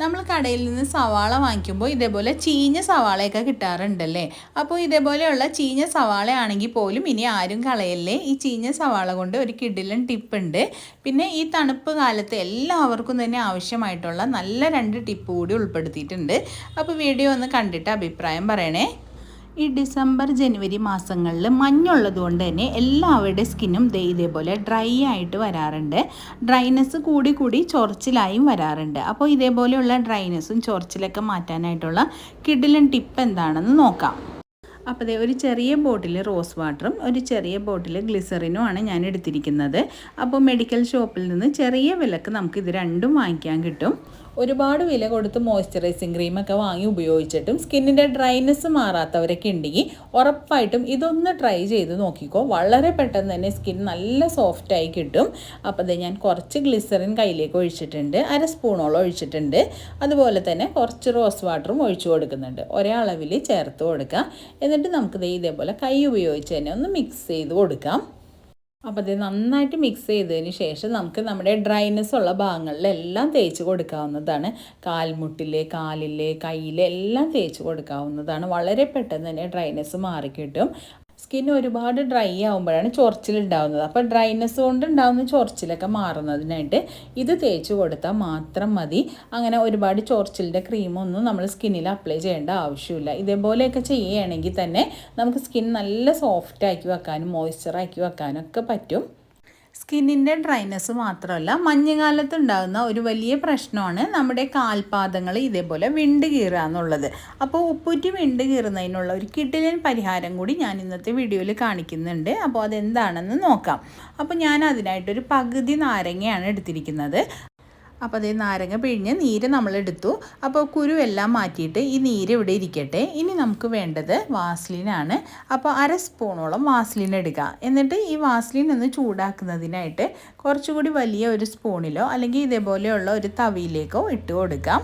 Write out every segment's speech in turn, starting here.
നമ്മൾ കടയിൽ നിന്ന് സവാള വാങ്ങിക്കുമ്പോൾ ഇതേപോലെ ചീഞ്ഞ സവാളയൊക്കെ കിട്ടാറുണ്ടല്ലേ? അപ്പോൾ ഇതേപോലെയുള്ള ചീഞ്ഞ സവാള ആണെങ്കിൽ പോലും ഇനി ആരും കളയല്ലേ? ഈ ചീഞ്ഞ സവാള കൊണ്ട് ഒരു കിടിലൻ ടിപ്പ് ഉണ്ട്. പിന്നെ ഈ തണുപ്പ് കാലത്ത് എല്ലാവർക്കും തന്നെ ആവശ്യമായിട്ടുള്ള നല്ല രണ്ട് ടിപ്പ് കൂടി ഉൾപ്പെടുത്തിയിട്ടുണ്ട്. അപ്പോൾ വീഡിയോ ഒന്ന് കണ്ടിട്ട് അഭിപ്രായം പറയണേ. ഈ ഡിസംബർ ജനുവരി മാസങ്ങളിൽ മഞ്ഞുള്ളത് കൊണ്ട് തന്നെ എല്ലാവരുടെ സ്കിന്നും ദേ ഇതേപോലെ ഡ്രൈ ആയിട്ട് വരാറുണ്ട്. ഡ്രൈനെസ് കൂടി കൂടി ചൊറിച്ചിലായും വരാറുണ്ട്. അപ്പോൾ ഇതേപോലെയുള്ള ഡ്രൈനെസ്സും ചൊറിച്ചിലൊക്കെ മാറ്റാനായിട്ടുള്ള കിഡിലൻ ടിപ്പ് എന്താണെന്ന് നോക്കാം. അപ്പോൾ ദേ ഒരു ചെറിയ ബോട്ടിൽ റോസ് വാട്ടറും ഒരു ചെറിയ ബോട്ടിൽ ഗ്ലിസറിനും ആണ് ഞാൻ എടുത്തിരിക്കുന്നത്. അപ്പോൾ മെഡിക്കൽ ഷോപ്പിൽ നിന്ന് ചെറിയ വിലക്ക് നമുക്ക് ഇത് രണ്ടും വാങ്ങിക്കാൻ കിട്ടും. ഒരുപാട് വില കൊടുത്ത് മോയ്സ്ചറൈസിങ് ക്രീമൊക്കെ വാങ്ങി ഉപയോഗിച്ചിട്ടും സ്കിന്നിന്റെ ഡ്രൈനെസ് മാറാത്തവരൊക്കെ ഉണ്ടെങ്കിൽ ഉറപ്പായിട്ടും ഇതൊന്ന് ട്രൈ ചെയ്ത് നോക്കിക്കോ. വളരെ പെട്ടെന്ന് തന്നെ സ്കിൻ നല്ല സോഫ്റ്റായി കിട്ടും. അപ്പോൾ അത് ഞാൻ കുറച്ച് ഗ്ലിസറിൻ കയ്യിലേക്ക് ഒഴിച്ചിട്ടുണ്ട്. അര സ്പൂണോളം ഒഴിച്ചിട്ടുണ്ട്. അതുപോലെ തന്നെ കുറച്ച് റോസ് വാട്ടറും ഒഴിച്ചു കൊടുക്കുന്നുണ്ട്. ഒരേ അളവിൽ ചേർത്ത് കൊടുക്കുക എന്നിട്ട് നമുക്കിത് ഇതേപോലെ കൈ ഉപയോഗിച്ച് തന്നെ ഒന്ന് മിക്സ് ചെയ്ത് കൊടുക്കാം. അപ്പോൾ ഇത് നന്നായിട്ട് മിക്സ് ചെയ്തതിന് ശേഷം നമുക്ക് നമ്മുടെ ഡ്രൈനെസ് ഉള്ള ഭാഗങ്ങളിലെല്ലാം തേച്ച് കൊടുക്കാവുന്നതാണ്. കാൽമുട്ടിലെ കാലിലെ കയ്യിലെ എല്ലാം തേച്ച് കൊടുക്കാവുന്നതാണ്. വളരെ പെട്ടെന്ന് തന്നെ ഡ്രൈനെസ് മാറിക്കിട്ടും. സ്കിൻ ഒരുപാട് ഡ്രൈ ആകുമ്പോഴാണ് ചൊറിച്ചിലുണ്ടാവുന്നത് അപ്പോൾ ഡ്രൈനെസ് കൊണ്ട് ഉണ്ടാകുന്ന ചൊറിച്ചിലൊക്കെ മാറുന്നതിനായിട്ട് ഇത് തേച്ച് കൊടുത്താൽ മാത്രം മതി. അങ്ങനെ ഒരുപാട് ചൊറിച്ചിലിന്റെ ക്രീമൊന്നും നമ്മൾ സ്കിന്നിൽ അപ്ലൈ ചെയ്യേണ്ട ആവശ്യമില്ല. ഇതേപോലെയൊക്കെ ചെയ്യുകയാണെങ്കിൽ തന്നെ നമുക്ക് സ്കിൻ നല്ല സോഫ്റ്റ് ആക്കി വെക്കാനും മോയ്സ്ചറാക്കി വെക്കാനും ഒക്കെ പറ്റും. സ്കിന്നിന്റെ ഡ്രൈനെസ് മാത്രമല്ല മഞ്ഞുകാലത്ത് ഉണ്ടാകുന്ന ഒരു വലിയ പ്രശ്നമാണ് നമ്മുടെ കാൽപാദങ്ങൾ ഇതേപോലെ വിണ്ട് കീറുക എന്നുള്ളത്. അപ്പോൾ ഉപ്പുറ്റി വിണ്ട് കീറുന്നതിനുള്ള ഒരു കിടിലൻ പരിഹാരം കൂടി ഞാൻ ഇന്നത്തെ വീഡിയോയിൽ കാണിക്കുന്നുണ്ട്. അപ്പോൾ അതെന്താണെന്ന് നോക്കാം. അപ്പോൾ ഞാൻ അതിനായിട്ടൊരു പകുതി നാരങ്ങയാണ് എടുത്തിരിക്കുന്നത്. അപ്പോൾ അതേ നാരങ്ങ പിഴിഞ്ഞ് നീര് നമ്മളെടുത്തു. അപ്പോൾ കുരു എല്ലാം മാറ്റിയിട്ട് ഈ നീര് ഇവിടെ ഇരിക്കട്ടെ. ഇനി നമുക്ക് വേണ്ടത് വാസ്ലിനാണ്. അപ്പോൾ അര സ്പൂണോളം വാസ്ലിൻ എടുക്കുക. എന്നിട്ട് ഈ വാസ്ലിൻ ഒന്ന് ചൂടാക്കുന്നതിനായിട്ട് കുറച്ചുകൂടി വലിയ ഒരു സ്പൂണിലോ അല്ലെങ്കിൽ ഇതേപോലെയുള്ള ഒരു തവിയിലേക്കോ ഇട്ട് കൊടുക്കാം.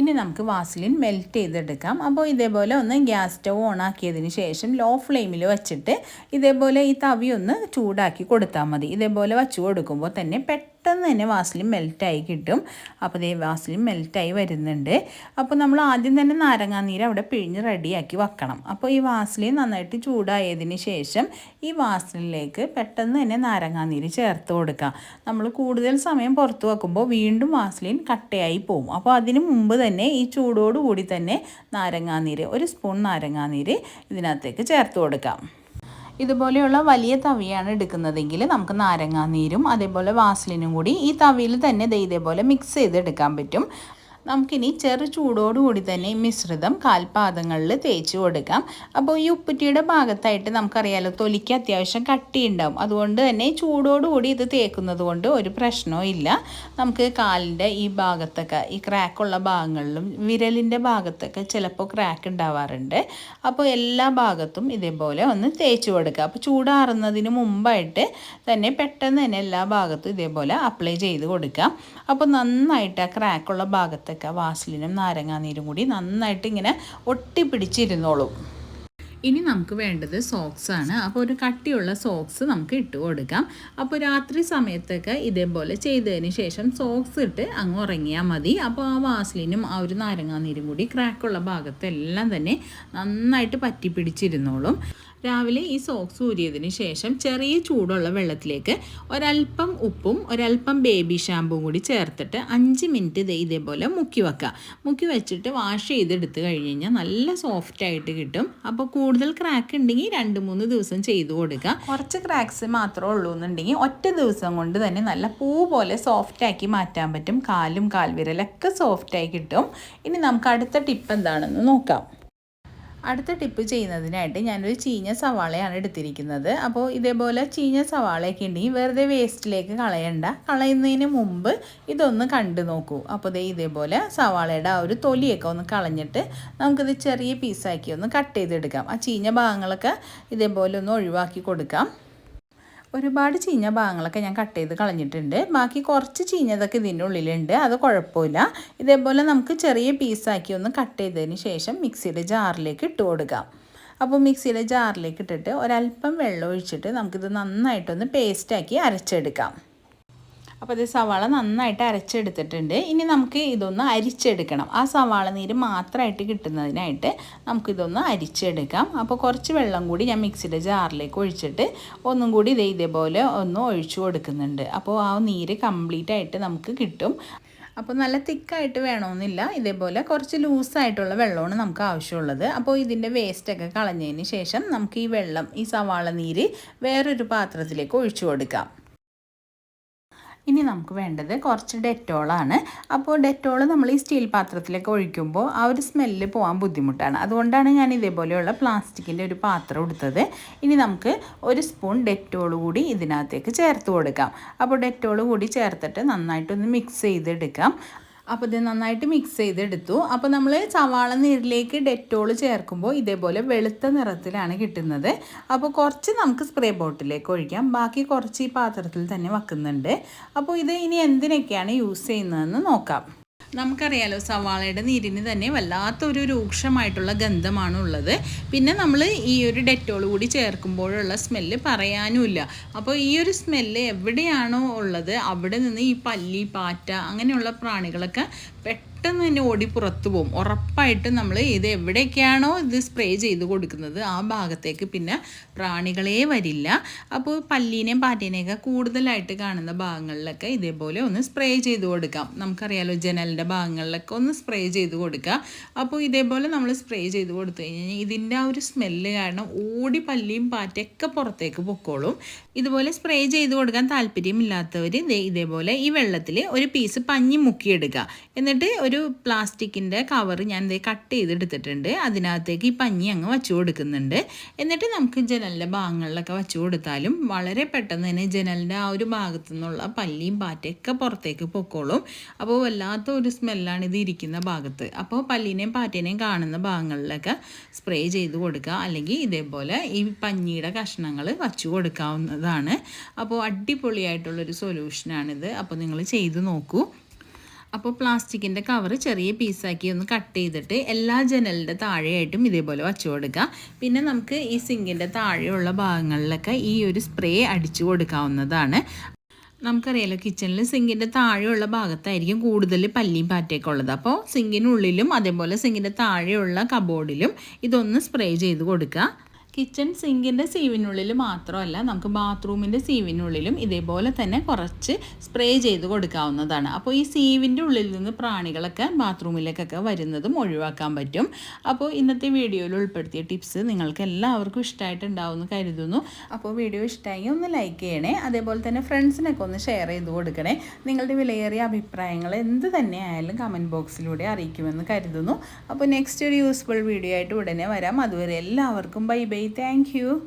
ഇനി നമുക്ക് വാസ്ലിൻ മെൽറ്റ് ചെയ്തെടുക്കാം. അപ്പോൾ ഇതേപോലെ ഒന്ന് ഗ്യാസ് സ്റ്റവ് ഓൺ ആക്കിയതിന് ശേഷം ലോ ഫ്ലെയിമിൽ വെച്ചിട്ട് ഇതേപോലെ ഈ തവി ഒന്ന് ചൂടാക്കി കൊടുത്താൽ മതി. ഇതേപോലെ വച്ച് കൊടുക്കുമ്പോൾ തന്നെ പെട്ടെന്ന് തന്നെ വാസലിൻ മെൽറ്റായി കിട്ടും. അപ്പോൾ ഇതേ വാസലിൻ മെൽറ്റായി വരുന്നുണ്ട്. അപ്പോൾ നമ്മൾ ആദ്യം തന്നെ നാരങ്ങാനീര് അവിടെ പിഴിഞ്ഞ് റെഡിയാക്കി വെക്കണം. അപ്പോൾ ഈ വാസലിൻ നന്നായിട്ട് ചൂടായതിന് ശേഷം ഈ വാസലിലേക്ക് പെട്ടെന്ന് തന്നെ നാരങ്ങാനീര് ചേർത്ത് കൊടുക്കുക നമ്മൾ കൂടുതൽ സമയം പുറത്ത് വെക്കുമ്പോൾ വീണ്ടും വാസലിൻ കട്ടയായി പോകും അപ്പോൾ അതിന് മുമ്പ് തന്നെ ഈ ചൂടോടുകൂടി തന്നെ നാരങ്ങാനീര് ഒരു സ്പൂൺ നാരങ്ങാനീര് ഇതിനകത്തേക്ക് ചേർത്ത് കൊടുക്കാം. ഇതുപോലെയുള്ള വലിയ തവിയാണ് എടുക്കുന്നതെങ്കിൽ നമുക്ക് നാരങ്ങാനീരും അതേപോലെ വാസ്ലിനും കൂടി ഈ തവിയിൽ തന്നെ ഇതേപോലെ മിക്സ് ചെയ്തെടുക്കാൻ പറ്റും. നമുക്കിനി ചെറു ചൂടോടുകൂടി തന്നെ മിശ്രിതം കാൽപാദങ്ങളിൽ തേച്ച് കൊടുക്കാം. അപ്പോൾ ഈ ഉപ്പുറ്റിയുടെ ഭാഗത്തായിട്ട് നമുക്കറിയാലോ തൊലിക്ക് അത്യാവശ്യം കട്ടിയുണ്ടാവും. അതുകൊണ്ട് തന്നെ ചൂടോടുകൂടി ഇത് തേക്കുന്നത് കൊണ്ട് ഒരു പ്രശ്നവും ഇല്ല. നമുക്ക് കാലിന്റെ ഈ ഭാഗത്തൊക്കെ ഈ ക്രാക്കുള്ള ഭാഗങ്ങളിലും വിരലിന്റെ ഭാഗത്തൊക്കെ ചിലപ്പോൾ ക്രാക്ക് ഉണ്ടാവാറുണ്ട്. അപ്പോൾ എല്ലാ ഭാഗത്തും ഇതേപോലെ ഒന്ന് തേച്ച് കൊടുക്കുക. അപ്പോൾ ചൂടാറുന്നതിന് മുമ്പായിട്ട് തന്നെ പെട്ടെന്ന് തന്നെ എല്ലാ ഭാഗത്തും ഇതേപോലെ അപ്ലൈ ചെയ്ത് കൊടുക്കാം അപ്പോൾ നന്നായിട്ട് ആ ക്രാക്കുള്ള ഭാഗത്തൊക്കെ വാസലിനും നാരങ്ങാനീരും കൂടി നന്നായിട്ട് ഇങ്ങനെ ഒട്ടിപ്പിടിച്ചിരുന്നോളും. ഇനി നമുക്ക് വേണ്ടത് സോക്സ് ആണ്. അപ്പോൾ ഒരു കട്ടിയുള്ള സോക്സ് നമുക്ക് ഇട്ട് കൊടുക്കാം. അപ്പോൾ രാത്രി സമയത്തൊക്കെ ഇതേപോലെ ചെയ്തതിന് ശേഷം സോക്സ് ഇട്ട് അങ്ങ് ഉറങ്ങിയാൽ മതി. അപ്പോൾ ആ വാസലിനും ആ ഒരു നാരങ്ങാനീരും കൂടി ക്രാക്കുള്ള ഭാഗത്തെല്ലാം തന്നെ നന്നായിട്ട് പറ്റി പിടിച്ചിരുന്നോളും രാവിലെ ഈ സോക്സ് ഊരിയതിന് ശേഷം ചെറിയ ചൂടുള്ള വെള്ളത്തിലേക്ക് ഒരല്പം ഉപ്പും ഒരല്പം ബേബി ഷാമ്പും കൂടി ചേർത്തിട്ട് അഞ്ച് മിനിറ്റ് ഇത് ഇതേപോലെ മുക്കി വെക്കുക. മുക്കി വെച്ചിട്ട് വാഷ് ചെയ്തെടുത്ത് കഴിഞ്ഞ് കഴിഞ്ഞാൽ നല്ല സോഫ്റ്റ് ആയിട്ട് കിട്ടും. അപ്പോൾ കൂടുതൽ ക്രാക്ക് ഉണ്ടെങ്കിൽ രണ്ട് മൂന്ന് ദിവസം ചെയ്തു കൊടുക്കുക. കുറച്ച് ക്രാക്സ് മാത്രമേ ഉള്ളൂ എന്നുണ്ടെങ്കിൽ ഒറ്റ ദിവസം കൊണ്ട് തന്നെ നല്ല പൂ പോലെ സോഫ്റ്റ് ആക്കി മാറ്റാൻ പറ്റും. കാലും കാൽവിരലൊക്കെ സോഫ്റ്റായി കിട്ടും. ഇനി നമുക്ക് അടുത്ത ടിപ്പ് എന്താണെന്ന് നോക്കാം. അടുത്ത ടിപ്പ് ചെയ്യുന്നതിനായിട്ട് ഞാനൊരു ചീഞ്ഞ സവാളയാണ് എടുത്തിരിക്കുന്നത്. അപ്പോൾ ഇതേപോലെ ചീഞ്ഞ സവാളയൊക്കെ ഉണ്ടെങ്കിൽ വെറുതെ വേസ്റ്റിലേക്ക് കളയണ്ട. കളയുന്നതിന് മുമ്പ് ഇതൊന്ന് കണ്ടു നോക്കൂ. അപ്പോൾ ദേ ഇതേപോലെ സവാളയുടെ ആ ഒരു തൊലിയൊക്കെ ഒന്ന് കളഞ്ഞിട്ട് നമുക്കിത് ചെറിയ പീസാക്കി ഒന്ന് കട്ട് ചെയ്തെടുക്കാം. ആ ചീഞ്ഞ ഭാഗങ്ങളൊക്കെ ഇതേപോലെ ഒന്ന് ഒഴിവാക്കി കൊടുക്കാം. ഒരുപാട് ചീഞ്ഞ ഭാഗങ്ങളൊക്കെ ഞാൻ കട്ട് ചെയ്ത് കളഞ്ഞിട്ടുണ്ട്. ബാക്കി കുറച്ച് ചീഞ്ഞതൊക്കെ ഇതിന്റെ ഉള്ളിലുണ്ട്. അത് കുഴപ്പമില്ല. ഇതേപോലെ നമുക്ക് ചെറിയ പീസാക്കി ഒന്ന് കട്ട് ചെയ്തതിന് ശേഷം മിക്സിയുടെ ജാറിലേക്ക് ഇട്ട് കൊടുക്കാം. അപ്പോൾ മിക്സിയുടെ ജാറിലേക്ക് ഇട്ടിട്ട് ഒരല്പം വെള്ളം ഒഴിച്ചിട്ട് നമുക്കിത് നന്നായിട്ടൊന്ന് പേസ്റ്റാക്കി അരച്ചെടുക്കാം. അപ്പോൾ ഇത് സവാള നന്നായിട്ട് അരച്ചെടുത്തിട്ടുണ്ട്. ഇനി നമുക്ക് ഇതൊന്ന് അരിച്ചെടുക്കണം. ആ സവാള നീര് മാത്രമായിട്ട് കിട്ടുന്നതിനായിട്ട് നമുക്കിതൊന്ന് അരിച്ചെടുക്കാം. അപ്പോൾ കുറച്ച് വെള്ളം കൂടി ഞാൻ മിക്സിയുടെ ജാറിലേക്ക് ഒഴിച്ചിട്ട് ഒന്നും കൂടി ഇതേ ഇതേപോലെ ഒന്ന് ഒഴിച്ചു കൊടുക്കുന്നുണ്ട്. അപ്പോൾ ആ നീര് കംപ്ലീറ്റ് ആയിട്ട് നമുക്ക് കിട്ടും. അപ്പോൾ നല്ല തിക്കായിട്ട് വേണമെന്നില്ല. ഇതേപോലെ കുറച്ച് ലൂസായിട്ടുള്ള വെള്ളമാണ് നമുക്ക് ആവശ്യമുള്ളത്. അപ്പോൾ ഇതിന്റെ വേസ്റ്റൊക്കെ കളഞ്ഞതിന് ശേഷം നമുക്ക് ഈ വെള്ളം ഈ സവാള നീര് വേറൊരു പാത്രത്തിലേക്ക് ഒഴിച്ചു കൊടുക്കാം. ഇനി നമുക്ക് വേണ്ടത് കുറച്ച് ഡെറ്റോളാണ് അപ്പോൾ ഡെറ്റോൾ നമ്മൾ ഈ സ്റ്റീൽ പാത്രത്തിലേക്ക് ഒഴിക്കുമ്പോൾ ആ ഒരു സ്മെല്ല് പോകാൻ ബുദ്ധിമുട്ടാണ്. അതുകൊണ്ടാണ് ഞാൻ ഇതേപോലെയുള്ള പ്ലാസ്റ്റിക്കിന്റെ ഒരു പാത്രം എടുത്തത് ഇനി നമുക്ക് ഒരു സ്പൂൺ ഡെറ്റോൾ കൂടി ഇതിനകത്തേക്ക് ചേർത്ത് കൊടുക്കാം. അപ്പോൾ ഡെറ്റോൾ കൂടി ചേർത്തിട്ട് നന്നായിട്ടൊന്ന് മിക്സ് ചെയ്തെടുക്കാം. അപ്പോൾ ഇത് നന്നായിട്ട് മിക്സ് ചെയ്തെടുത്തു. അപ്പോൾ നമ്മൾ സവാള നീരിലേക്ക് ഡെറ്റോൾ ചേർക്കുമ്പോൾ ഇതേപോലെ വെളുത്ത നിറത്തിലാണ് കിട്ടുന്നത്. അപ്പോൾ കുറച്ച് നമുക്ക് സ്പ്രേ ബോട്ടിലേക്ക് ഒഴിക്കാം. ബാക്കി കുറച്ച് ഈ പാത്രത്തിൽ തന്നെ വെക്കുന്നുണ്ട്. അപ്പോൾ ഇത് ഇനി എന്തിനൊക്കെയാണ് യൂസ് ചെയ്യുന്നതെന്ന് നോക്കാം. നമുക്കറിയാലോ സവാളയുടെ നീരിന് തന്നെ വല്ലാത്തൊരു രൂക്ഷമായിട്ടുള്ള ഗന്ധമാണ് ഉള്ളത് പിന്നെ നമ്മൾ ഈ ഒരു ഡെറ്റോൾ കൂടി ചേർക്കുമ്പോഴുള്ള സ്മെല്ല് പറയാനുമില്ല. അപ്പോൾ ഈ ഒരു സ്മെല്ല് എവിടെയാണോ ഉള്ളത് അവിടെ നിന്ന് ഈ പല്ലി പാറ്റ അങ്ങനെയുള്ള പ്രാണികളൊക്കെ പെട്ടെന്ന് തന്നെ ഓടി പുറത്തു പോകും. ഉറപ്പായിട്ടും നമ്മൾ ഇത് എവിടെയൊക്കെയാണോ ഇത് സ്പ്രേ ചെയ്ത് കൊടുക്കുന്നത് ആ ഭാഗത്തേക്ക് പിന്നെ പ്രാണികളേ വരില്ല. അപ്പോൾ പല്ലീനെയും പാറ്റീനെയൊക്കെ കൂടുതലായിട്ട് കാണുന്ന ഭാഗങ്ങളിലൊക്കെ ഇതേപോലെ ഒന്ന് സ്പ്രേ ചെയ്ത് കൊടുക്കാം. നമുക്കറിയാലോ ജനലിന്റെ ഭാഗങ്ങളിലൊക്കെ ഒന്ന് സ്പ്രേ ചെയ്ത് കൊടുക്കുക അപ്പോൾ ഇതേപോലെ നമ്മൾ സ്പ്രേ ചെയ്ത് കൊടുത്തു കഴിഞ്ഞാൽ ഇതിന്റെ ആ ഒരു സ്മെല്ല് കാരണം ഓടി പല്ലിയും പാറ്റയൊക്കെ പുറത്തേക്ക് പൊക്കോളും. ഇതുപോലെ സ്പ്രേ ചെയ്ത് കൊടുക്കാൻ താല്പര്യമില്ലാത്തവർ ഇതേപോലെ ഈ വെള്ളത്തിൽ ഒരു പീസ് പഞ്ഞി മുക്കിയെടുക്കുക. എന്നിട്ട് ഒരു പ്ലാസ്റ്റിക്കിന്റെ കവർ ഞാൻ ഇത് കട്ട് ചെയ്തെടുത്തിട്ടുണ്ട്. അതിനകത്തേക്ക് ഈ പഞ്ഞി അങ്ങ് വച്ചു കൊടുക്കുന്നുണ്ട്. എന്നിട്ട് നമുക്ക് ജനലിന്റെ ഭാഗങ്ങളിലൊക്കെ വച്ചു കൊടുത്താലും വളരെ പെട്ടെന്ന് തന്നെ ജനലിന്റെ ആ ഒരു ഭാഗത്തു നിന്നുള്ള പല്ലിയും പാറ്റയൊക്കെ പുറത്തേക്ക് പൊക്കോളും. അപ്പോൾ വല്ലാത്ത ഒരു സ്മെല്ലാണ് ഇത് ഇരിക്കുന്ന ഭാഗത്ത്. അപ്പോൾ പല്ലിനെയും പാറ്റേനെയും കാണുന്ന ഭാഗങ്ങളിലൊക്കെ സ്പ്രേ ചെയ്ത് കൊടുക്കുക. അല്ലെങ്കിൽ ഇതേപോലെ ഈ പഞ്ഞിയുടെ കഷ്ണങ്ങൾ വച്ചു കൊടുക്കാവുന്നതാണ്. അപ്പോൾ അടിപൊളിയായിട്ടുള്ളൊരു സൊല്യൂഷനാണിത്. അപ്പോൾ നിങ്ങൾ ചെയ്തു നോക്കൂ. അപ്പോൾ പ്ലാസ്റ്റിക്കിന്റെ കവർ ചെറിയ പീസാക്കി ഒന്ന് കട്ട് ചെയ്തിട്ട് എല്ലാ ജനലിന്റെ താഴെയായിട്ടും ഇതേപോലെ വച്ചു കൊടുക്കുക പിന്നെ നമുക്ക് ഈ സിങ്കിന്റെ താഴെയുള്ള ഭാഗങ്ങളിലൊക്കെ ഈ ഒരു സ്പ്രേ അടിച്ചു കൊടുക്കാവുന്നതാണ്. നമുക്കറിയാലോ കിച്ചണിൽ സിങ്കിന്റെ താഴെയുള്ള ഭാഗത്തായിരിക്കും കൂടുതൽ പല്ലിയും പാറ്റയൊക്കെ ഉള്ളത്. അപ്പോൾ സിങ്കിനുള്ളിലും അതേപോലെ സിങ്കിന്റെ താഴെയുള്ള കബോർഡിലും ഇതൊന്ന് സ്പ്രേ ചെയ്ത് കൊടുക്കുക കിച്ചൺ സിങ്കിന്റെ സീവിനുള്ളിൽ മാത്രമല്ല നമുക്ക് ബാത്റൂമിന്റെ സീവിനുള്ളിലും ഇതേപോലെ തന്നെ കുറച്ച് സ്പ്രേ ചെയ്ത് കൊടുക്കാവുന്നതാണ്. അപ്പോൾ ഈ സീവിന്റെ ഉള്ളിൽ നിന്ന് പ്രാണികളൊക്കെ ബാത്റൂമിലേക്കൊക്കെ വരുന്നതും ഒഴിവാക്കാൻ പറ്റും. അപ്പോൾ ഇന്നത്തെ വീഡിയോയിൽ ഉൾപ്പെടുത്തിയ ടിപ്സ് നിങ്ങൾക്ക് എല്ലാവർക്കും ഇഷ്ടമായിട്ടുണ്ടാവുമെന്ന് കരുതുന്നു. അപ്പോൾ വീഡിയോ ഇഷ്ടമായി ഒന്ന് ലൈക്ക് ചെയ്യണേ. അതേപോലെ തന്നെ ഫ്രണ്ട്സിനൊക്കെ ഒന്ന് ഷെയർ ചെയ്ത് കൊടുക്കണേ. നിങ്ങളുടെ വിലയേറിയ അഭിപ്രായങ്ങൾ എന്ത് തന്നെ ആയാലും കമന്റ് ബോക്സിലൂടെ അറിയിക്കുമെന്ന് കരുതുന്നു. അപ്പോൾ നെക്സ്റ്റ് ഒരു യൂസ്ഫുൾ വീഡിയോ ആയിട്ട് ഉടനെ വരാം. അതുവരെ എല്ലാവർക്കും ബൈ ബൈ Thank you.